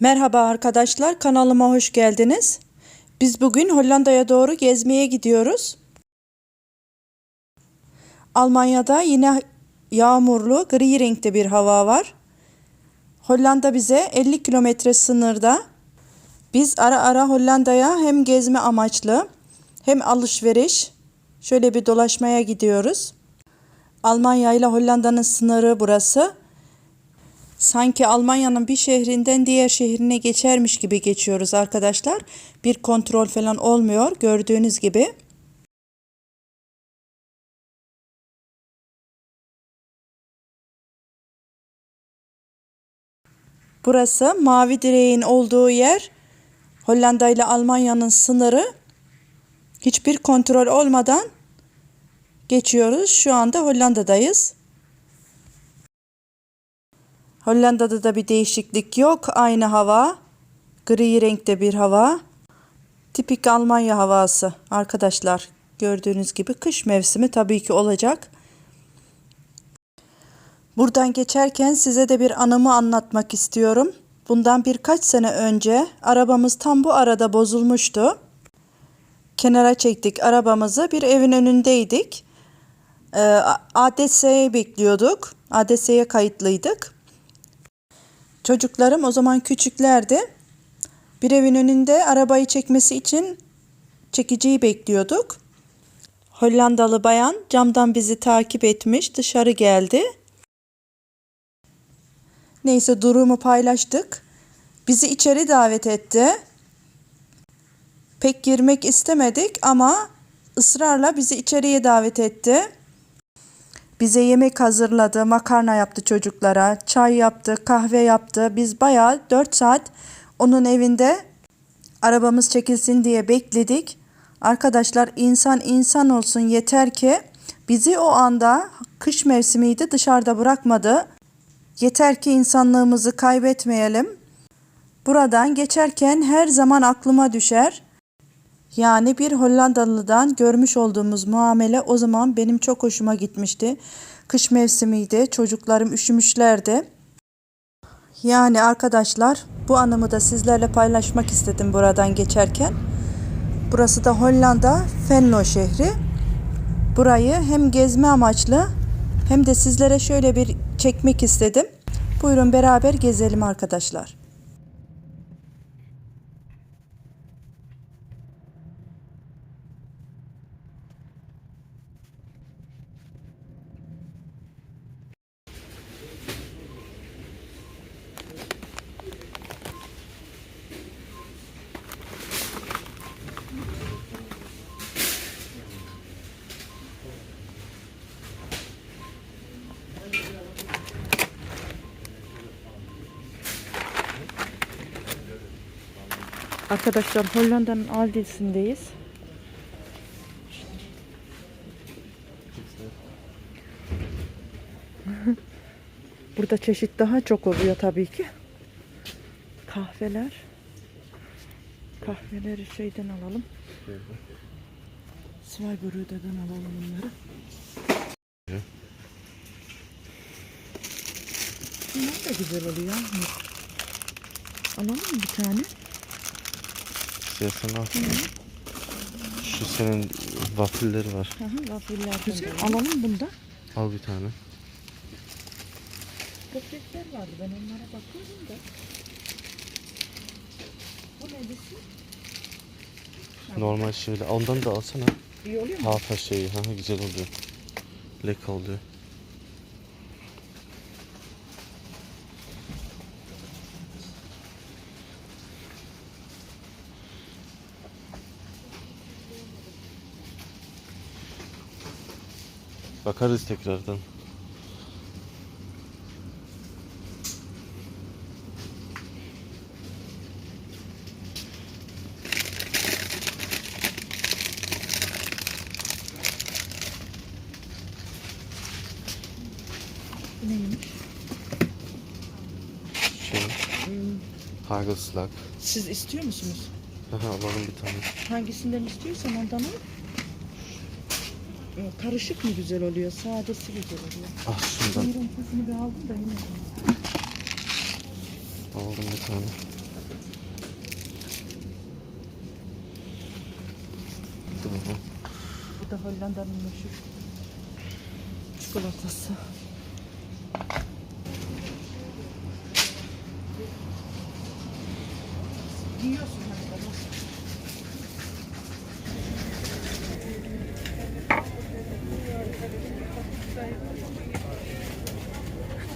Merhaba arkadaşlar, kanalıma hoş geldiniz. Biz bugün Hollanda'ya doğru gezmeye gidiyoruz. Almanya'da yine yağmurlu, gri renkte bir hava var. Hollanda bize 50 kilometre sınırda. Biz ara ara Hollanda'ya hem gezme amaçlı hem alışveriş şöyle bir dolaşmaya gidiyoruz. Almanya ile Hollanda'nın sınırı burası. Sanki Almanya'nın bir şehrinden diğer şehrine geçermiş gibi geçiyoruz arkadaşlar. Bir kontrol falan olmuyor gördüğünüz gibi. Burası mavi direğin olduğu yer. Hollanda ile Almanya'nın sınırı. Hiçbir kontrol olmadan geçiyoruz. Şu anda Hollanda'dayız. Hollanda'da da bir değişiklik yok. Aynı hava. Gri renkte bir hava. Tipik Almanya havası arkadaşlar. Gördüğünüz gibi kış mevsimi tabii ki olacak. Buradan geçerken size de bir anımı anlatmak istiyorum. Bundan birkaç sene önce arabamız tam bu arada bozulmuştu. Kenara çektik arabamızı. Bir evin önündeydik. Ee, ADS'yi bekliyorduk. ADS'ye kayıtlıydık. Çocuklarım o zaman küçüklerdi. Bir evin önünde arabayı çekmesi için çekiciyi bekliyorduk. Hollandalı bayan camdan bizi takip etmiş, dışarı geldi. Neyse durumu paylaştık. Bizi içeri davet etti. Pek girmek istemedik ama ısrarla bizi içeriye davet etti. Bize yemek hazırladı, makarna yaptı çocuklara, çay yaptı, kahve yaptı. Biz bayağı 4 saat onun evinde arabamız çekilsin diye bekledik. Arkadaşlar insan insan olsun yeter ki bizi o anda kış mevsimiydi dışarıda bırakmadı. Yeter ki insanlığımızı kaybetmeyelim. Buradan geçerken her zaman aklıma düşer. Yani bir Hollandalı'dan görmüş olduğumuz muamele o zaman benim çok hoşuma gitmişti. Kış mevsimiydi, çocuklarım üşümüşlerdi. Yani arkadaşlar bu anımı da sizlerle paylaşmak istedim buradan geçerken. Burası da Hollanda Venlo şehri. Burayı hem gezme amaçlı hem de sizlere şöyle bir çekmek istedim. Buyurun beraber gezelim arkadaşlar. Arkadaşlar Hollanda'nın Aldi'sindeyiz. Burada çeşit daha çok oluyor tabii ki. Kahveler. Kahveleri şeyden alalım. Zweibrüder'den alalım bunları. Bunlar da güzel oluyor. Alalım mı bir tane? İstersen al. Şu senin waffle'leri var. Hı hı, waffle'lerden. Alalım bunda. Al bir tane. Köpekler vardı ben onlara bakıyorum da. Bu neydi? Normal şöyle. Ondan da alsana. İyi oluyor mu? Hafa şeyi. Ha, güzel oluyor. Leka oluyor. Bakarız tekrardan. Neymiş? Şey. Hagelslag. Siz istiyor musunuz? Aha, alalım bir tane. Hangisinden istiyorsan ondan al karışık mı güzel oluyor? Sadesi güzel oluyor. Ah şundan. Kuyruğun bir aldım da yine. Aldım bir tane. Bu da Hollanda'nın meşhur çikolatası.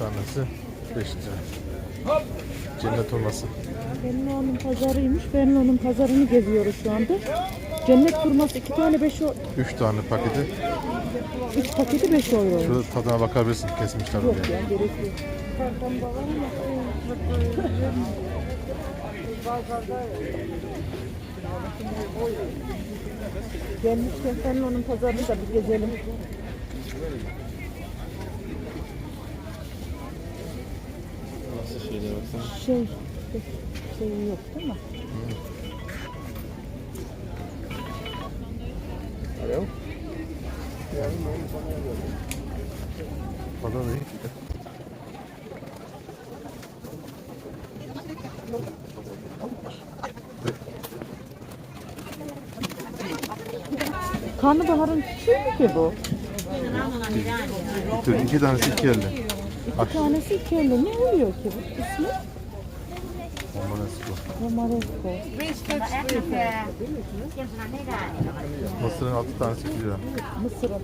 Tanesi 5 lira. Cennet olması. Benlo'nun pazarıymış. Benlo'nun pazarını geziyoruz şu anda. Cennet kurması iki tane 5 euro. 3 tane paketi. Üç paketi 5 euro. Şurada tadına bakabilirsin kesmişler Yok diye. ya gerek yok. Gelmişken Benlo'nun pazarını da bir gezelim. Baksana. Şey, şey yok değil mi? Alo. Bana da iyi. Karnabaharın küçüğü mü ki bu? Dur, iki tanesi 2 elli. Bir tanesi iki elli. Ne oluyor ki bu? İsmi? Romanesco. Romanesco. Mısırın 6 tanesi 2 lira. Mısır'ın.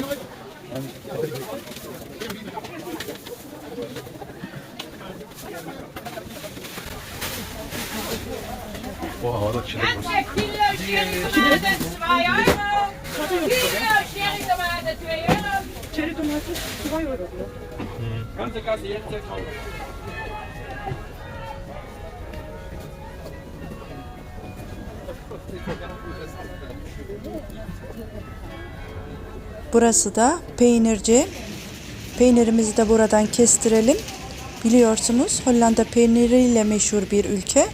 Yok O havada çilek var. Kilo sherry tomaten 2 euro. Kilo sherry tomaten Burası da peynirci. Peynirimizi de buradan kestirelim. Biliyorsunuz Hollanda peyniriyle meşhur bir ülke.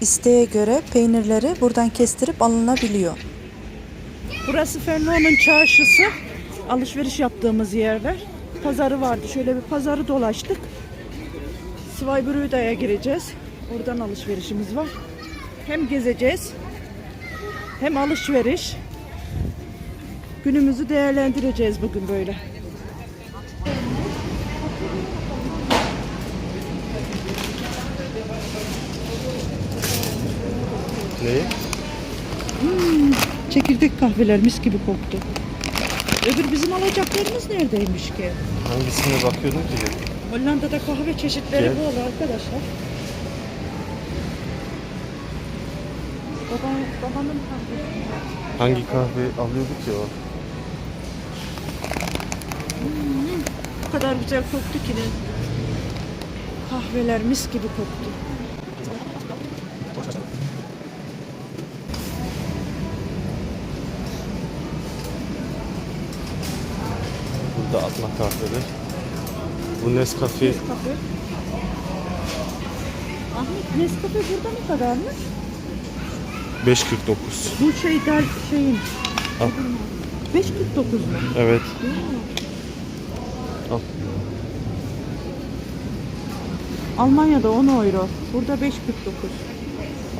İsteğe göre peynirleri buradan kestirip alınabiliyor. Burası Fernand'ın çarşısı. Alışveriş yaptığımız yerler. Pazarı vardı. Şöyle bir pazarı dolaştık. Svaybruda'ya gireceğiz. Oradan alışverişimiz var. Hem gezeceğiz hem alışveriş. Günümüzü değerlendireceğiz bugün böyle. Neyi? Çekirdek kahveler mis gibi koktu. Öbür bizim alacaklarımız neredeymiş ki? Hangisine bakıyordun ki? Hollanda'da kahve çeşitleri Gel. bol arkadaşlar. Baba, babanın kahvesi. Hangi kahve alıyorduk ya o? O kadar güzel koktu ki ne. Kahveler mis gibi koktu. Burada atma kahveler. Bu Nescafe Kahve. Ahmet Nescafe burada ne kadarmış? 5.49. Bu şey der şeyin. Al. 5.49 mu? Evet. Al. Almanya'da 10 euro. Burada 5.49.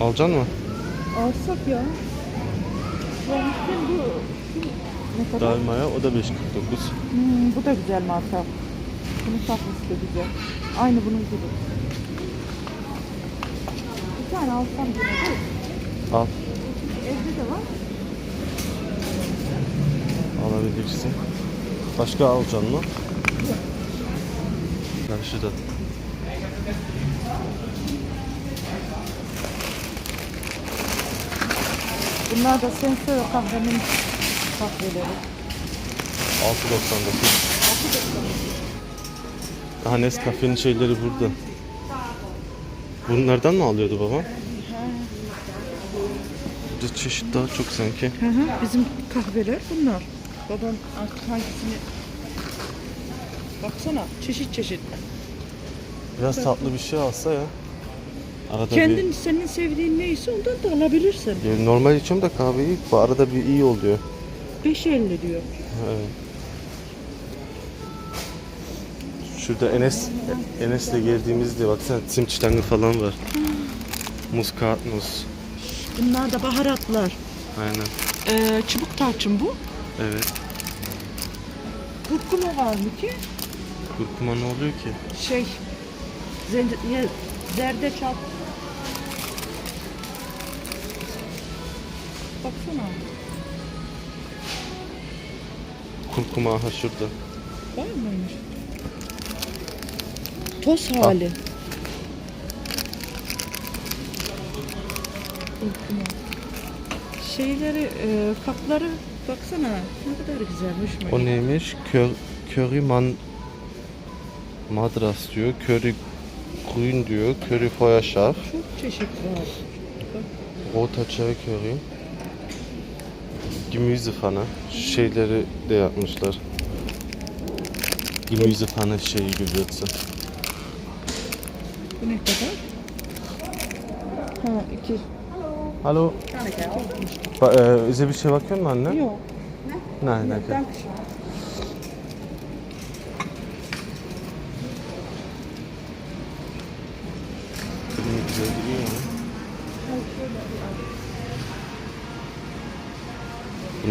Alacaksın mı? Alsak ya. Yani bu ne kadar? O da 5.49. Hmm, bu da güzel marka. Bunun tatlısı da güzel. Aynı bunun gibi. Bir tane alsam yine değil. Al. Evde de var. Alabilirsin. Başka alacaksın mı? Karışık at. Bunlar da sensör kahvenin kahveleri. 6.99. Daha Nescafe'nin şeyleri burada. Bunlardan mı alıyordu babam? Burada çeşit daha çok sanki. Hı hı, bizim kahveler bunlar. Babam artık hangisini... Baksana çeşit çeşit. Biraz tatlı bir şey alsa ya. Arada Kendin senin sevdiğin neyse ondan da alabilirsin. bir Ya normal içiyorum da kahveyi bu arada bir iyi oluyor. 5.50 diyor. Evet. Şurada Enes Enes'le geldiğimizde baksana Zimtstange falan var. Muskatnuss. Bunlar da baharatlar. Aynen. Ee, çubuk tarçın bu. Evet. Kurkuma var mı ki? Kurkuma ne oluyor ki? Şey, zerdeçal. Baksana. Kurkuma aha şurada. Var mıymış? Toz hali. Kurkuma. Şeyleri, e, kapları baksana ne kadar güzelmiş. O neymiş? Kör, curry man madras diyor. Curry grün diyor. Curry Feuerschaf. Çok çeşit var. Roter Cherry Curry. Gemüsepfanne. Şeyleri de yapmışlar. Gemüsepfanne şeyi Gewürze. Bu ne kadar? Ha iki. Hallo. Ba e, bir şey bakıyor musun anne? Yok. Nein, danke. Danke.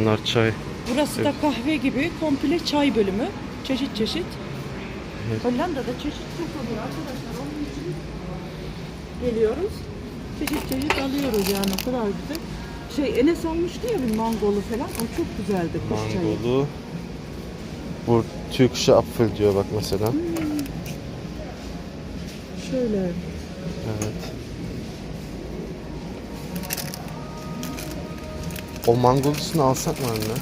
Bunlar çay. Burası da kahve gibi komple çay bölümü. Çeşit çeşit. Evet. Hollanda'da çeşit çok oluyor arkadaşlar. Onun için geliyoruz. Çeşit çeşit alıyoruz yani o kadar güzel. Şey Enes almıştı ya bir mangolu falan. O çok güzeldi kış çayı. Mangolu. Bu Türkçe apfel diyor bak mesela. Şöyle. Evet. O mangolusunu alsak mı anne?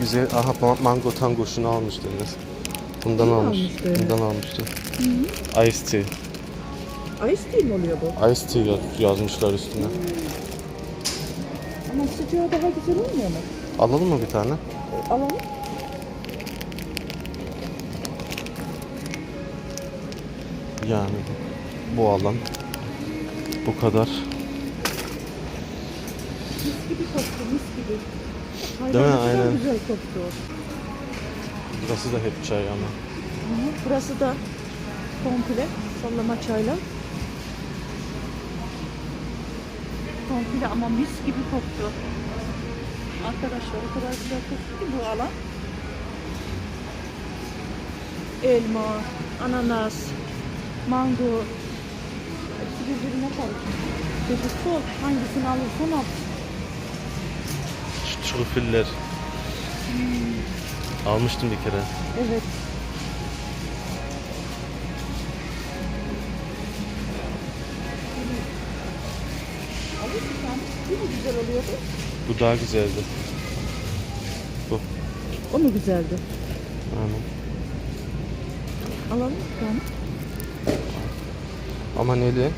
Güzel. Aha ma- mango tango şunu almıştı Enes. Bundan Bunu almış. almıştı. Bundan almıştı. Ice tea. Ice tea mi oluyor bu? Ice tea yaz- yazmışlar üstüne. Ama sıcağı daha güzel olmuyor mu? Alalım mı bir tane? E, alalım. Yani bu alan bu kadar. Mis gibi koktu mis gibi. Değil mi? Hayvan ne kadar Aynen. güzel koktu. Burası da hep çay ama. Hı, Burası da komple sallama çayla. Komple ama mis gibi koktu. Arkadaşlar o kadar güzel koktu ki bu alan. Elma, ananas, mango. Hepsi birbirine karışmış. Çeşit bol. Hangisini alırsan al. Şu trüffeller. Almıştım bir kere. Evet. Güzel oluyordu? Bu daha güzeldi. Bu. O mu güzeldi? Aynen. Alalım bir tane. Ama neli?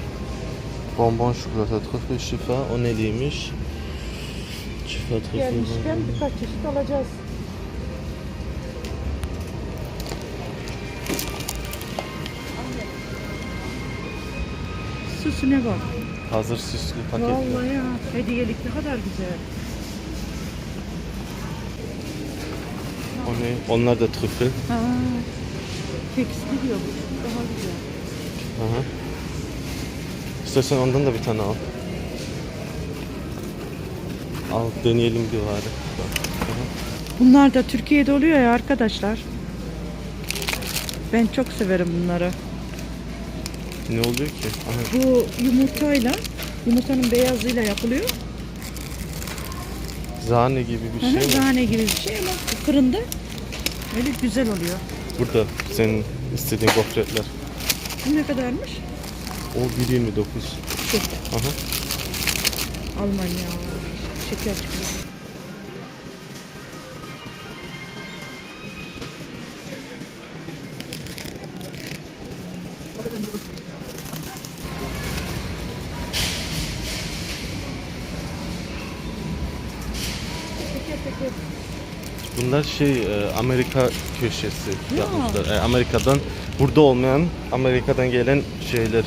Bonbon çikolata, trüffel şifa, o neliymiş? Trüffel. Gelmişken birkaç çeşit alacağız. Süsüne bak. Hazır süslü paketler. Vallahi ya. Hediyelik ne kadar güzel. O ne? Onlar da trüffel. Ha. Tekstil diyor bu. Daha güzel. Aha. İstersen ondan da bir tane al. Al deneyelim bir bari. Bunlar da Türkiye'de oluyor ya arkadaşlar. Ben çok severim bunları. Ne oluyor ki? Aha. Bu yumurtayla, yumurtanın beyazıyla yapılıyor. Zane gibi bir şey mi? Zane gibi bir şey ama fırında öyle güzel oluyor. Burada senin istediğin gofretler. Bu ne kadarmış? O 1.29. Şu. Aha. Almanya. Teker teker. Bunlar şey e, Amerika köşesi yapmışlar. E, Amerika'dan burada olmayan Amerika'dan gelen şeyler.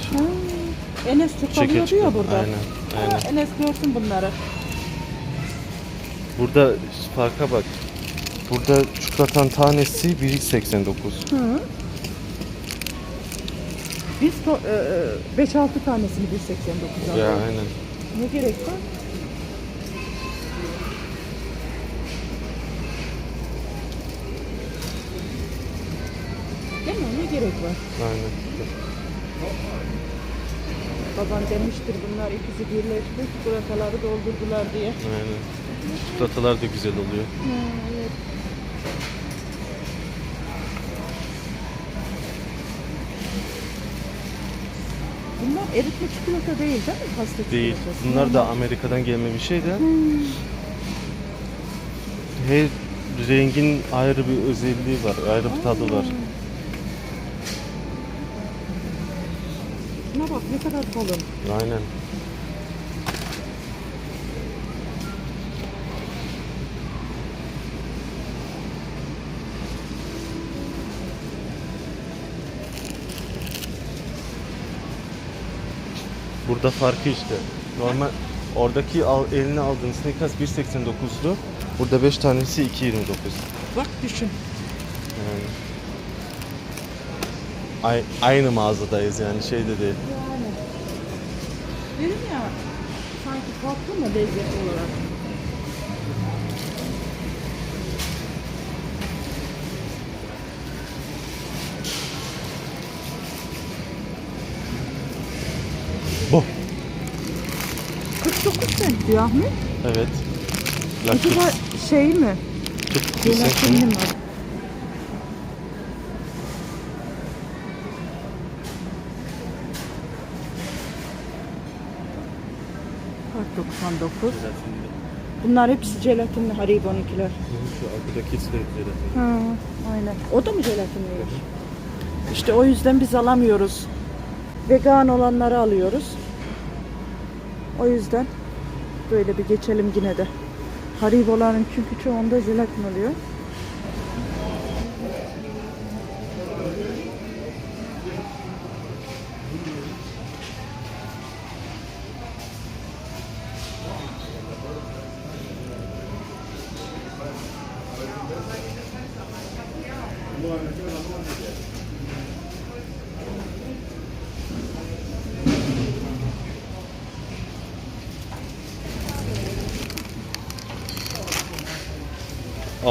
Enes çok çeke. ya burada. Aynen, aynen. Ha, Enes görsün bunları. Burada farka bak. Burada çikolatanın tanesi 1.89. Hı. Biz to- e, e, 5-6 tanesini 1.89 aldık. Ya aynen. Ne gerek var? Değil mi? Ne gerek var? Aynen. Baban demiştir bunlar ikisi birleşmiş, burakaları doldurdular diye. Aynen. Çikolatalar da güzel oluyor. evet. Bunlar eritme çikolata değil değil mi? Pasta Değil. çikolatası. Bunlar da Amerika'dan gelme bir şey de. Her rengin ayrı bir özelliği var. Ayrı bir tadı var. Şuna bak ne kadar kalın. Aynen. Burada farkı işte. Normal oradaki al, eline aldığın Snickers 1.89'du. Burada 5 tanesi 2.29. Bak düşün. Yani. Ay, aynı mağazadayız yani şey de değil. Yani. Dedim ya sanki farklı mı lezzet olarak? 49 cent diyor Ahmet. Evet. Acaba şey mi? Jelatinli sen- mi? Kart 99. Bunlar hepsi jelatinli Haribo'nunkiler. Şu arkadaki çilekleri. Ha, aynen. O da mı jelatinliymiş? İşte o yüzden biz alamıyoruz. Vegan olanları alıyoruz. O yüzden böyle bir geçelim yine de. Haribo'ların çünkü çoğunda jelatin oluyor.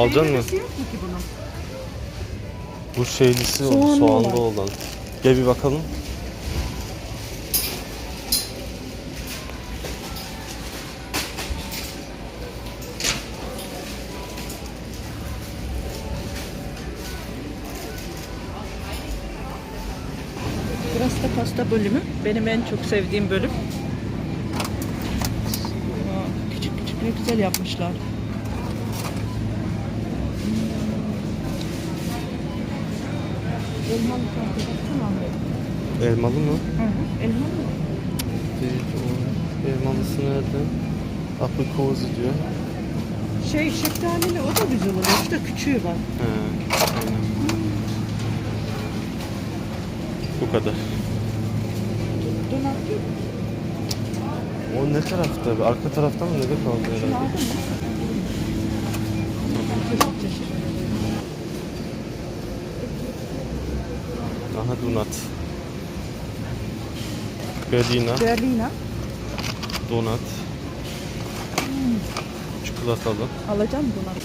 Alacaksın mı? Bu şeylisi Soğanlı soğanlı olan. olan. Gel bir bakalım. Burası da pasta bölümü. Benim en çok sevdiğim bölüm. Küçük küçük ne güzel yapmışlar. Elmalı Ahmet. Elmalı mı? Hı hı. Elmalı mı? Değil o. Elmalısı nerede? Aprikozu diyor. Şey şeftalili o da güzel oluyor. İşte küçüğü var. He, aynen. Bu kadar. Donat yok. O ne tarafta? Arka tarafta mı? Nerede kaldı Şunu aldın mı? Çeşit çeşit. Aha donat. Berliner, Berliner. donat. Çikolatalı. Alacağım donat.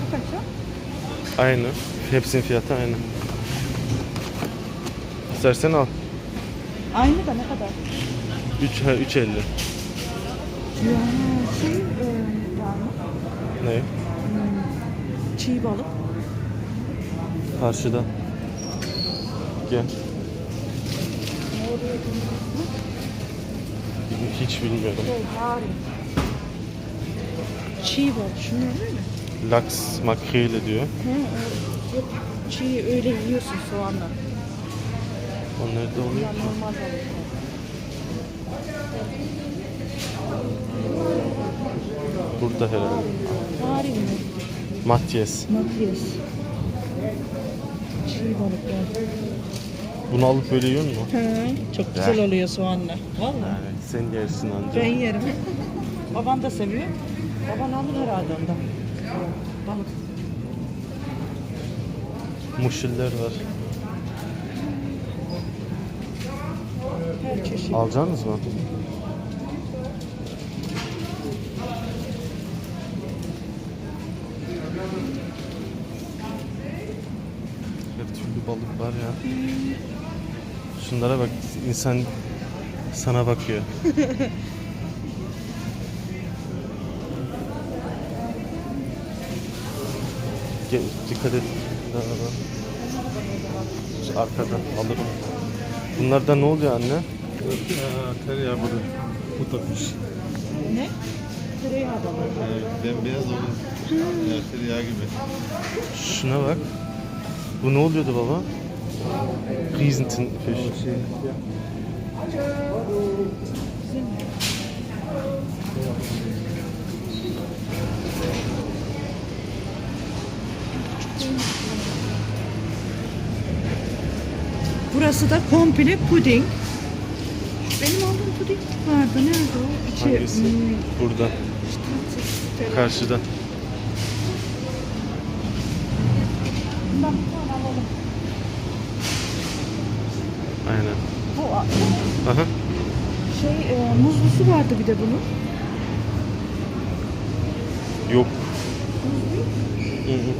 Bu kaç ya? Aynı. Hepsinin fiyatı aynı. İstersen al. Aynı da ne kadar? 3 ha 3.50. Ya şey e, var mı? Ne? Çiğ balık. Karşıda. Gel. Hiç bilmiyorum. Harim. Çiğ balık. Şunu? Laks makrele diyor. He, evet. Çiğ öyle yiyorsun soğanla. O nerede oluyor? Ya normal. Burada herhalde. Harim mi? Matyes. Makyaj. Çiğ balık yani. Bunu alıp böyle yiyor mu? Çok güzel oluyor soğanla. Vallahi. Yani sen yersin anca. Ben yerim. Baban da seviyor. Baban alır herhalde ondan. Balık. Muşiller var. Her çeşit. Alacaksınız mı? Her türlü balık var ya. Şunlara bak insan sana bakıyor. Gel, dikkat et. Şu Arkada alırım. Bunlardan ne oluyor anne? Tereyağı burada. Bu da piş. Ne? Tereyağı da var. Bembeyaz olur. Ya, tereyağı gibi. Şuna bak. Bu ne oluyordu baba? Riesentintenfisch. Burası da komple puding. Benim aldığım puding vardı. Nerede o? İçi, Hangisi? hmm, Burada. işte- Karşıda. Bundan bir tane alalım. Aynen. Bu a- Aha. şey e, muzlusu vardı bir de bunun. Yok. Hı hı.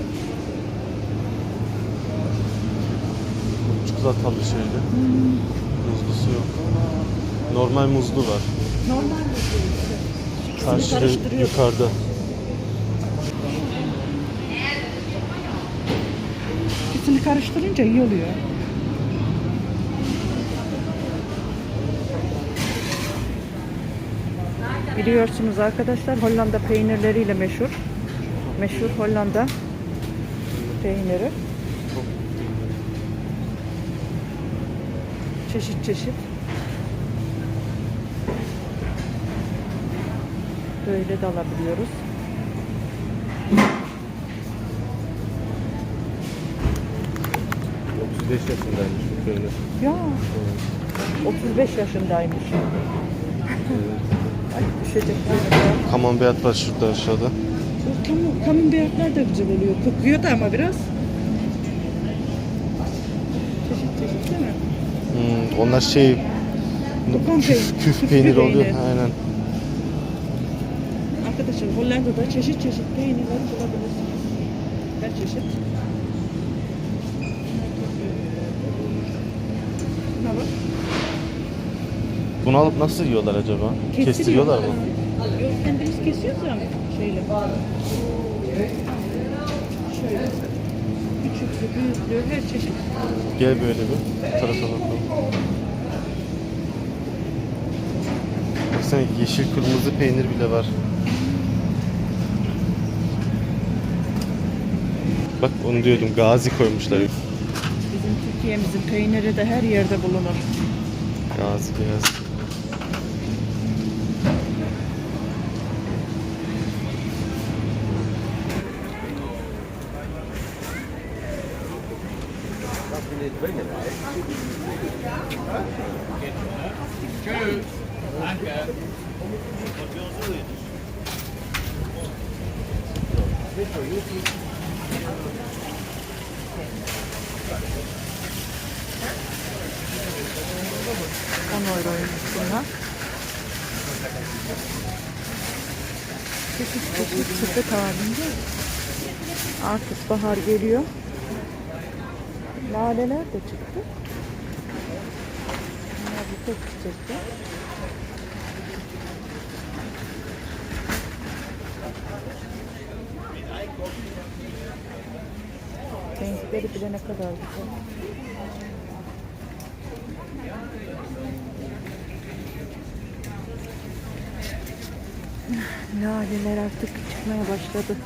Bu Çikolatalı şeydi. Muzlusu yok. Normal muzlu var. Normal muzlu işte. Karşıda yukarıda. İkisini karıştırınca iyi oluyor. Biliyorsunuz arkadaşlar Hollanda peynirleriyle meşhur. Meşhur Hollanda peyniri. Çeşit çeşit. Böyle de alabiliyoruz. Hı. 35 yaşındaymış bu peynir. Ya 35 yaşındaymış. Ay düşecek. Kamembert var şurada aşağıda. Kamun beyazlar da güzel oluyor. Kokuyor da ama biraz. Çeşit çeşit değil mi? Hmm, onlar şey küf, peynir. küf peynir oluyor. peynir. Aynen. Arkadaşlar Hollanda'da çeşit çeşit peynirler bulabilirsiniz. Her çeşit. Buna bak. Bunu alıp nasıl yiyorlar acaba? Kestiriyorlar mı? Yok kendimiz kesiyoruz ya şeyle. Şöyle. Küçüklü, büyüklü, her çeşit. Gel böyle bir. Bu tarafa bakalım. Baksana yeşil kırmızı peynir bile var. Bak onu diyordum gazi koymuşlar. Bizim Türkiye'mizin peyniri de her yerde bulunur. Gazi gazi. On euroymuş bunlar. Çeşit çeşit sepet halinde. Artık bahar geliyor. Laleler de çıktı. Bunlar bir tek çiçekli. Renkleri bile ne kadar güzel. Laleler artık çıkmaya başladı.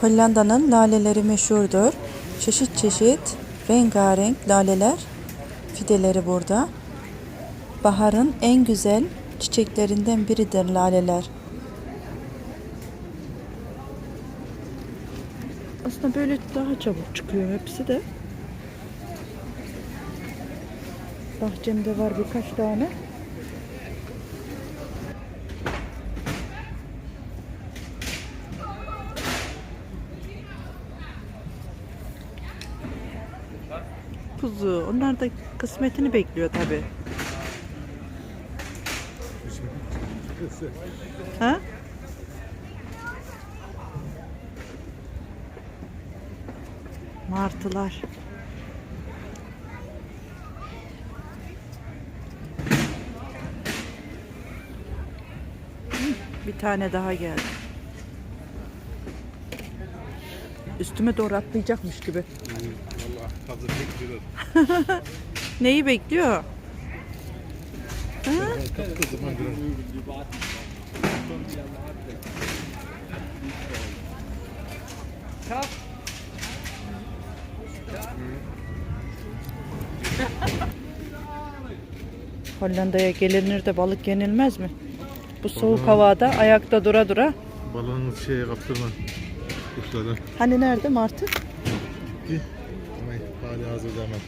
Hollanda'nın laleleri meşhurdur. Çeşit çeşit rengarenk laleler fideleri burada. Baharın en güzel çiçeklerinden biridir laleler. Aslında böyle daha çabuk çıkıyor hepsi de. Bahçemde var birkaç tane. Kuzu. Onlar da kısmetini bekliyor tabi. Ha? Martılar. Bir tane daha geldi. Üstüme doğru atlayacakmış gibi. Vallahi hazır bekliyorlar. Neyi bekliyor? Zaman. Hollanda'ya gelinir de balık yenilmez mi? Bu soğuk havada ayakta dura dura. Balığını şeye kaptırma. Kuşlara. Hani nerede martı? Gitti. Ama hali hazırda hemen.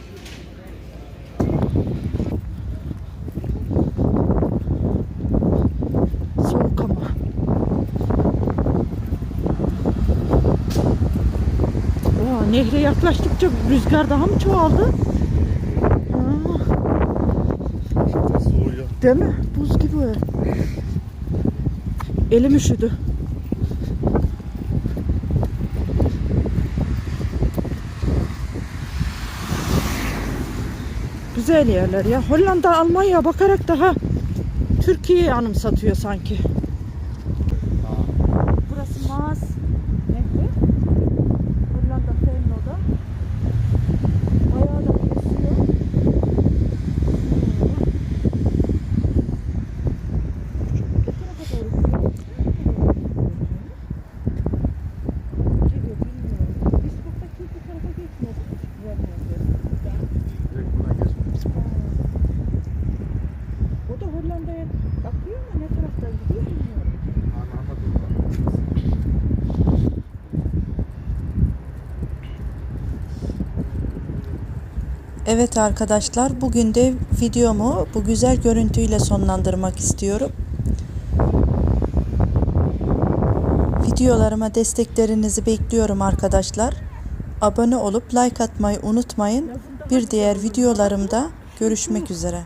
Soğuk ama. Oha, nehre yaklaştıkça rüzgar daha mı çoğaldı? Aa, değil mi? Buz gibi. Elim üşüdü. Güzel yerler ya. Hollanda, Almanya bakarak daha Türkiye'yi anımsatıyor sanki. Burası Maas Nehri. Hollanda Venlo'da. Bayağı da kesiyor. Ne tarafa doğru gidiyor? Geliyor, bilmiyorum. Biz buradaki bu tarafa geçmiyorduk. Direkt buradan geçmiş. O da Hollanda'ya bakıyor mu? Ne taraftan gidiyor bilmiyorum. Anlamadım. Evet arkadaşlar bugün de videomu bu güzel görüntüyle sonlandırmak istiyorum. Videolarıma desteklerinizi bekliyorum arkadaşlar. Abone olup like atmayı unutmayın. Bir diğer videolarımda görüşmek üzere.